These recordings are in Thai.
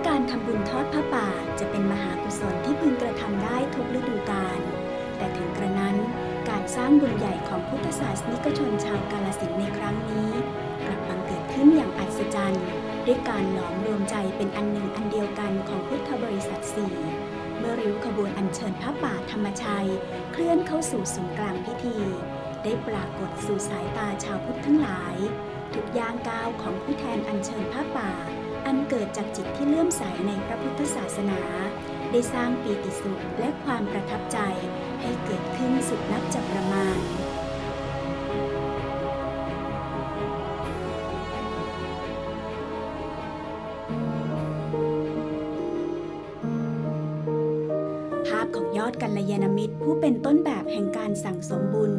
าการทำบุญทอดพระป่าจะเป็นมหากุศลที่พึงกระทำได้ทุกฤดูกาล แต่ถึงกระนั้นการสร้างบุญใหญ่ของพุทธศาสนิกชนชาวกาลสินธุ์ในครั้งนี้ กลับบังเกิดขึ้นอย่างอัศจรรย์ ด้วยการหลอมรวมใจเป็นอันหนึ่งอันเดียวกันของพุทธบริษัทสี่เมื่อริ้วขบวนอัญเชิญพระป่าธรรมชัย เคลื่อนเข้าสู่ศูนย์กลางพิธี ได้ปรากฏสู่สายตาชาวพุทธทั้งหลาย ทุกย่างก้าวของผู้แทนอัญเชิญพระป่า อันเกิดจากจิตที่เลื่อมใสในพระพุทธศาสนา ได้สร้างปีติสุขและความประทับใจให้เกิดขึ้นสุดนับจะประมาณภาพของยอดกัลยาณมิตรผู้เป็นต้นแบบแห่งการสั่งสมบุญ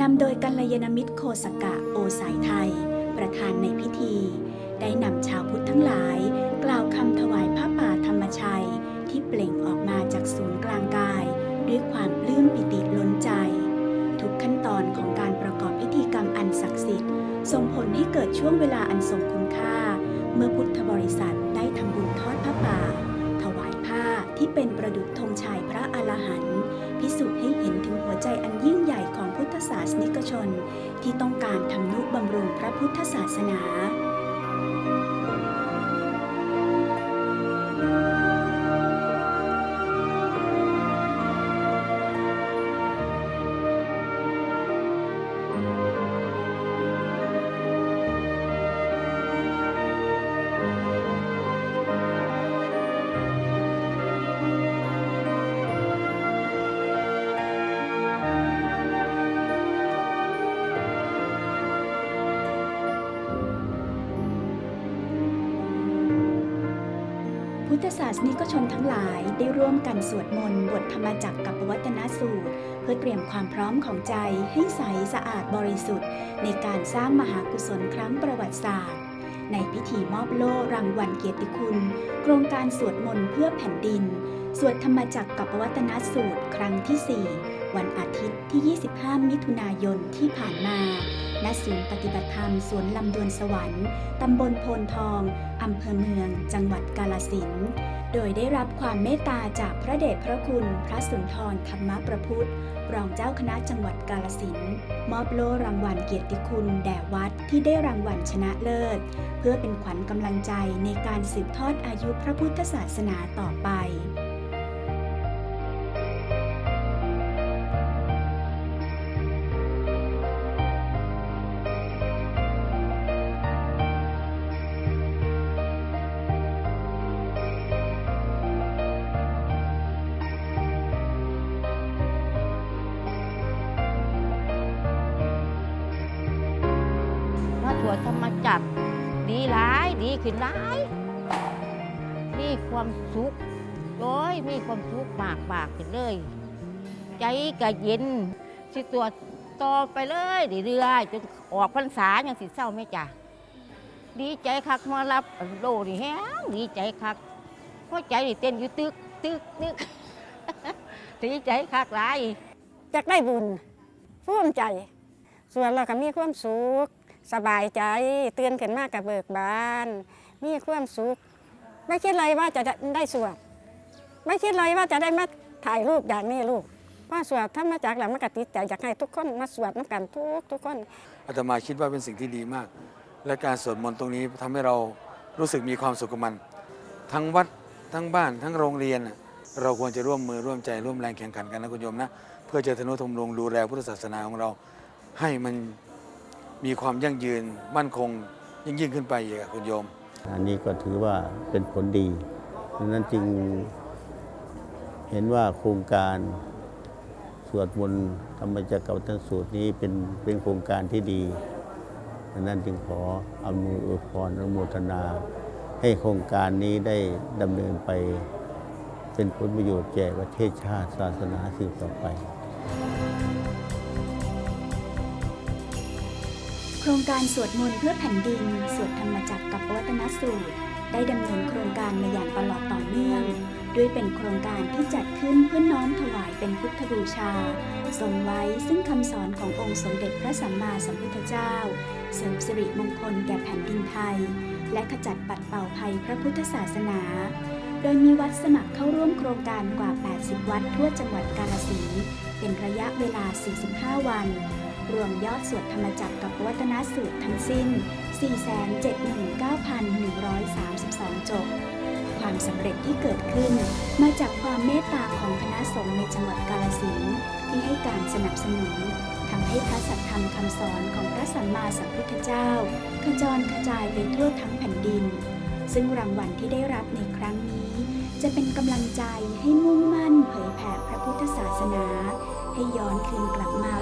นำโดยกัลยาณมิตรโคสกะโอสายไทย ประธานในพิธี ได้นำชาวพุทธทั้งหลาย ส่งผลให้เกิดช่วงเวลาอันทรงคุณค่า เมื่อพุทธบริษัทได้ทำบุญทอดพระป่า ถวายผ้าที่เป็นประดุจธงชัยพระอรหันต์พิสูจน์ให้เห็นถึงหัวใจอันยิ่งใหญ่ของพุทธศาสนิกชน ที่ต้องการทำนุบำรุงพระพุทธศาสนา พุทธศาสนิกชนทั้งหลายได้ร่วมกันสวดมนต์บทธรรมจักรกับปวัตนสูตร เพื่อเตรียมความพร้อมของใจให้ใสสะอาดบริสุทธิ์ ในการสร้างมหากุศลครั้งประวัติศาสตร์ ในพิธีมอบโล่รางวัลเกียรติคุณ โครงการสวดมนต์เพื่อแผ่นดิน สวดธรรมจักรกับปวัตนสูตรครั้งที่ 4 วันอาทิตย์ที่ 25 มิถุนายนที่ผ่านมา ณ ศูนย์ปฏิบัติธรรมสวนลำดวนสวรรค์ ตำบลโพนทอง อำเภอเมือง จังหวัดกาลสิน โดยได้รับความเมตตาจากพระเดชพระคุณพระสุนทรธรรมประพุทธรองเจ้าคณะจังหวัดกาลสินมอบโล่รางวัลเกียรติคุณแด่วัดที่ได้รางวัลชนะเลิศ เพื่อเป็นขวัญกำลังใจในการสืบทอดอายุพระพุทธศาสนาต่อไป วธรรมจักรดีหลายดีขึ้นหลายมีความสุขโอ้ยมีความสุขมากมากขึ้นเลย ใจก็เย็นสิตรวจต่อไปเลยเรื่อยๆจนออกพรรษาอย่างสิเศร้าไม่จ้ะดีใจคักมารับโลนี่แฮงดีใจคักหัวใจนี่เต้นอยู่ตึกตึกนึกดีใจคักหลายอยากได้บุญภูมิใจ ส่วนเราก็มีความสุข สบายใจเตือนขึ้นมากกับเบิกบาน มีความสุข ไม่คิดเลยว่าจะได้สวดไม่คิดเลยว่าจะได้มาถ่ายรูปอย่างนี้ลูกเพราะสวดถ้ามาจากหลังมากติดใจอยากให้ทุกคนมาสวดน้ำกันทุกทุกคนอาตมาคิดว่าเป็นสิ่งที่ดีมาก และการสวดมนต์ตรงนี้ทำให้เรารู้สึกมีความสุขกับมัน ทั้งวัดทั้งบ้านทั้งโรงเรียน เราควรจะร่วมมือร่วมใจร่วมแรงแข่งขันกันนะคุณโยมนะ เพื่อจะทนุถมลงดูแลพุทธศาสนาของเรา ให้มัน มีความยั่งยืนมั่นคงยิ่งยิ่งขึ้นไปอีกอะคุณโยม อันนี้ก็ถือว่าเป็นผลดีดังนั้นจึงเห็นว่าโครงการสวดมนต์ธรรมจักรวัฏสูตรนี้เป็นเป็นโครงการที่ดีดังนั้นจึงขออำนวยอวยพรอนุโมทนา ให้โครงการนี้ได้ดำเนินไป เป็นผลประโยชน์แก่ประเทศชาติศาสนาสืบต่อไป ครงการสวดมนต์เพื่อแผ่นดิน สวดธรรมจักรกับวัตนสูตร ได้ดำเนินโครงการมาอย่างตลอดต่อเนื่อง ด้วยเป็นโครงการที่จัดขึ้นเพื่อน้อมถวายเป็นพุทธบูชาทรงไว้ซึ่งคำสอนขององค์สมเด็จพระสัมมาสัมพุทธเจ้า เสริมสิริมงคลแก่แผ่นดินไทย และขจัดปัดเป่าภัยพระพุทธศาสนา โดยมีวัดสมัครเข้าร่วมโครงการกว่า 80 วัดทั่วจังหวัดกาฬสินธุ์เป็นระยะเวลา 45 วัน รวมยอดสวดธรรมจักรกับวัฒนสูตรทั้งสิ้น 479,132 จบ ความสำเร็จที่เกิดขึ้น มาจากความเมตตาของคณะสงฆ์ในจังหวัดกาฬสินธุ์ที่ให้การสนับสนุนทำให้พระสัทธรรมคำสอนของพระสัมมาสัมพุทธเจ้า ขจรกระจายไปทั่วทั้งแผ่นดิน ซึ่งรางวัลที่ได้รับในครั้งนี้ จะเป็นกำลังใจให้มุ่งมั่นเผยแผ่พระพุทธศาสนา ให้ย้อนคืนกลับมา